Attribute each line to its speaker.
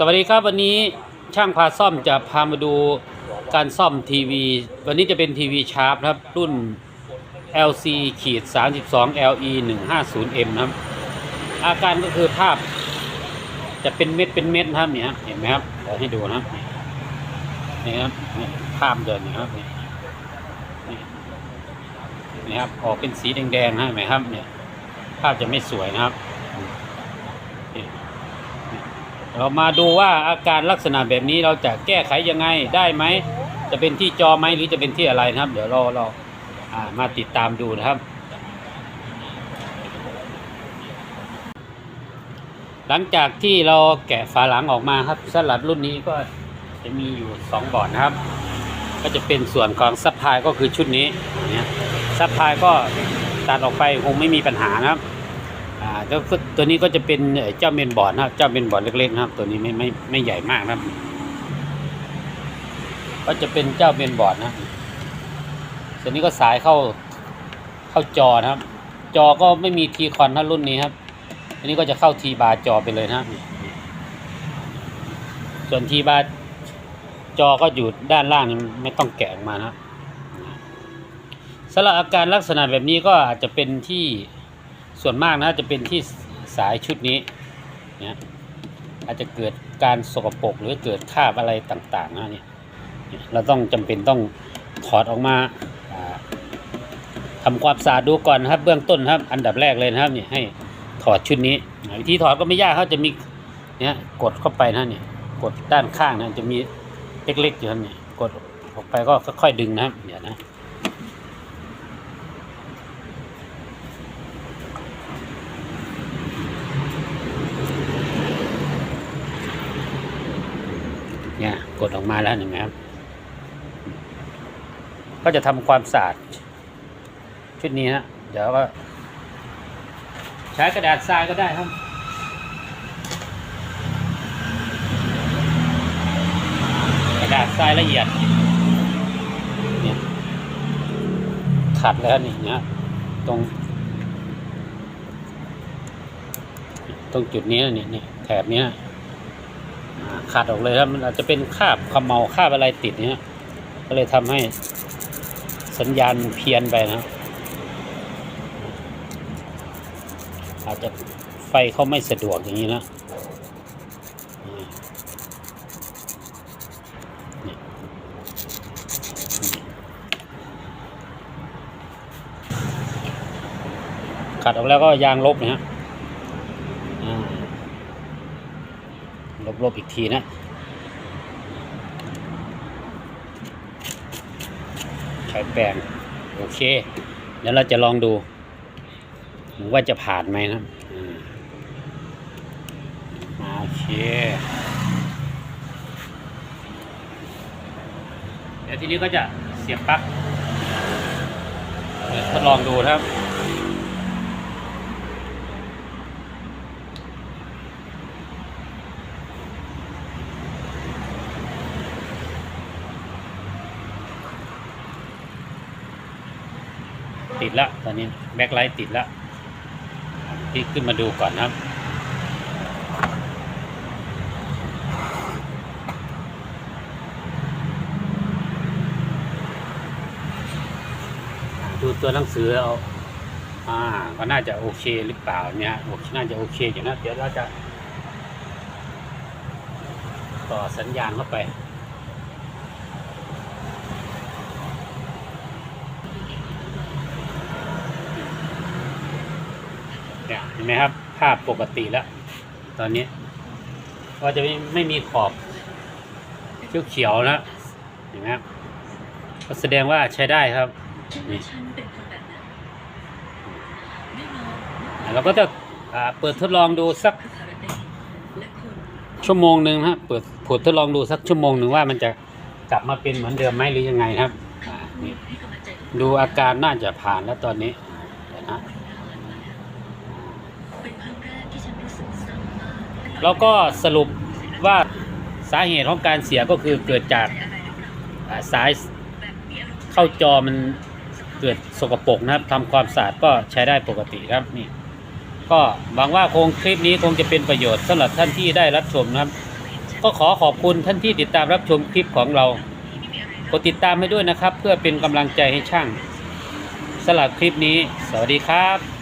Speaker 1: สวัสดีครับวันนี้ช่างพาซ่อมจะพามาดูการซ่อมทีวี วันนี้จะเป็นทีวีชาร์ปครับรุ่น LC ขีด32 LE 150M นะครับ อาการก็คือภาพจะเป็นเม็ดเป็นเม็ดครับเนี่ยเห็นไหมครับเดี๋ยวให้ดูนะครับนี่ครับนี่ภาพเดินนะครับนี่นี่นี่ครับออกเป็นสีแดงๆนะเห็นไหมครับเนี่ยภาพจะไม่สวยนะครับนี่ เรามาดูว่าอาการลักษณะแบบนี้เราจะแก้ไขยังไงได้ไหม จะเป็นที่จอไหมหรือจะเป็นที่อะไรนะครับ เดี๋ยวเราเราามาติดตามดูนะครับ หลังจากที่เราแกะฝาหลังออกมาครับสลับรุ่นนี้ก็จะมีอยู่ 2 บอร์ดนะครับ ก็จะเป็นส่วนของซัพพลายก็คือชุดนี้เนี่ยซัพพลายก็ตัดออกไปคงไม่มีปัญหานะครับ แล้วก็ตัวนี้ก็จะเป็นเจ้าเมนบอร์ดนะครับ เจ้าเมนบอร์ดเล็กๆนะครับ ตัวนี้ไม่ไม่ไม่ใหญ่มากนะครับ ก็จะเป็นเจ้าเมนบอร์ดนะครับตัวนี้ก็สายเข้าเข้าจอนะครับ จอก็ไม่มีทีคอนถ้ารุ่นนี้ครับ อันนี้ก็จะเข้าทีบาร์จอไปเลยนะครับ ส่วนทีบาร์จอก็อยู่ด้านล่างไม่ต้องแกะออกมานะครับสำหรับอาการลักษณะแบบนี้ก็อาจจะเป็นที่ ส่วนมากนะจะเป็นที่สายชุดนี้เนี่ยอาจจะเกิดการสกปรกหรือเกิดคราบอะไรต่างๆนะเนี่ยเราต้องจำเป็นต้องถอดออกมาอ่าทำความสะอาดดูก่อนครับ เบื้องต้นครับ อันดับแรกเลยนะครับเนี่ยให้ถอดชุดนี้วิธีถอดก็ไม่ยากเขาจะมีเนี่ยกดเข้าไปนะเนี่ยกดด้านข้างนะจะมีเล็กๆอยู่ครับเนี่ยกดออกไปก็ค่อยๆดึงนะครับเดี๋ยวนะ กดออกมาแล้วเห็นไหมครับ ก็จะทำความสะอาดชุดนี้ฮะ เดี๋ยวก็ ใช้กระดาษทรายก็ได้ครับกระดาษทรายละเอียดเนี่ยขัดแล้วนี่นะตรงตรงจุดนี้นะนี่นี่แถบนี้ ขาดออกเลยครับมันอาจจะเป็นคาบขมเมาคาบอะไรติดเนี้ยก็เลยทำให้สัญญาณเพี้ยนไปนะ อาจจะไฟเขาไม่สะดวกอย่างนี้นะขัดออกแล้วก็ยางลบนะฮะ ลบๆอีกทีนะใช้แปรงโอเค เดี๋ยวเราจะลองดูว่าจะผ่านไหมนะอ่าโอเคเดี๋ยวทีนี้ก็จะเสียบปลั๊กเดี๋ยวทดลองดูนะครับ ติดละตอนนี้แบ็คไลท์ติดละพี่ขึ้นมาดูก่อนนะครับดูตัวหนังสือเอาอ่าก็น่าจะโอเคหรือเปล่าเนี่ยโอเคน่าจะโอเคอยู่นะ เดี๋ยวเราจะ ต่อสัญญาณเข้าไป เนี่ยเห็นไหมครับ ภาพปกติแล้ว ตอนนี้ ก็จะไม่ไม่มีขอบเขียวๆนะเห็นไหมครับก็แสดงว่าใช้ได้ครับนี่เราก็จะเปิดทดลองดูสัก ชั่วโมงหนึ่งนะครับเปิดผดทดลองดูสักชั่วโมงหนึ่งว่ามันจะกลับมาเป็นเหมือนเดิมไหมหรือยังไงครับ ดูอาการน่าจะผ่านแล้วตอนนี้เดี๋ยวนะ แล้วก็สรุปว่าสาเหตุของการเสียก็คือเกิดจากสายเข้าจอมันเกิดสกปรกนะครับทำความสะอาดก็ใช้ได้ปกติครับนี่ก็หวังว่าคงคลิปนี้คงจะเป็นประโยชน์สำหรับท่านที่ได้รับชมนะครับ ก็ขอขอบคุณท่านที่ติดตามรับชมคลิปของเรากดติดตามให้ด้วยนะครับ เพื่อเป็นกำลังใจให้ช่างสำหรับคลิปนี้ สวัสดีครับ